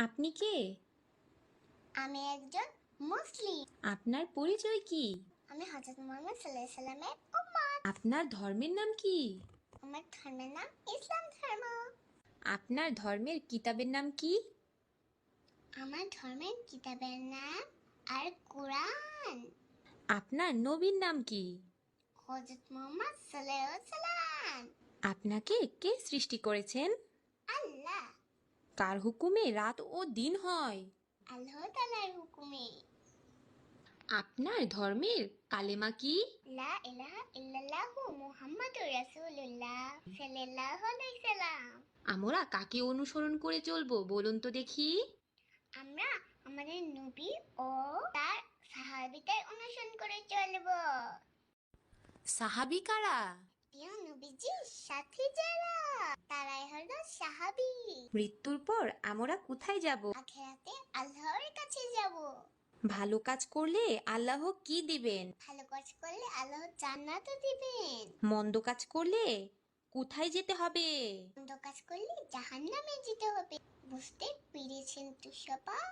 আপনি কে? আমি একজন মুসলিম। আপনার পরিচয় কি? আমি হজরত মোহাম্মদ সাল্লাহ সাল্লামের উম্মত। আপনার ধর্মের নাম কি? আমার ধর্মের নাম ইসলাম ধর্ম। আপনার ধর্মের কিতাবের নাম কি? আমার ধর্মের কিতাবের নাম আর কোরআন। আপনার নবীর নাম কি? হজরত মোহাম্মদ সাল্লাহ সাল্লাম। আপনাকে কে সৃষ্টি করেছেন? কার হুকুমে রাত ও দিন হয়? আল্লাহ তালার হুকুমে। আপনার ধর্মের কালেমা কি? লা ইলাহা ইল্লাল্লাহু মুহাম্মাদুর রাসূলুল্লাহ সাল্লাল্লাহু আলাইহি সাল্লাম। আমরা কাকে অনুসরণ করে চলবো বলুন তো দেখি। আমরা আমাদের নবী ও তার সাহাবিদের অনুসরণ করে চলব। সাহাবি কারা? প্রিয় তারাই হলো সাহাবি মৃত্যুর পর আমরা কোথায় যাব? আখেরাতে আল্লাহর কাছে যাব। ভালো কাজ করলে আল্লাহ কি দিবেন? ভালো কাজ করলে আল্লাহ জান্নাত দিবেন। মন্দ কাজ করলে কোথায় যেতে হবে? মন্দ কাজ করলে জাহান্নামে যেতে হবে। বুঝতে পেরেছেন তো সবাই?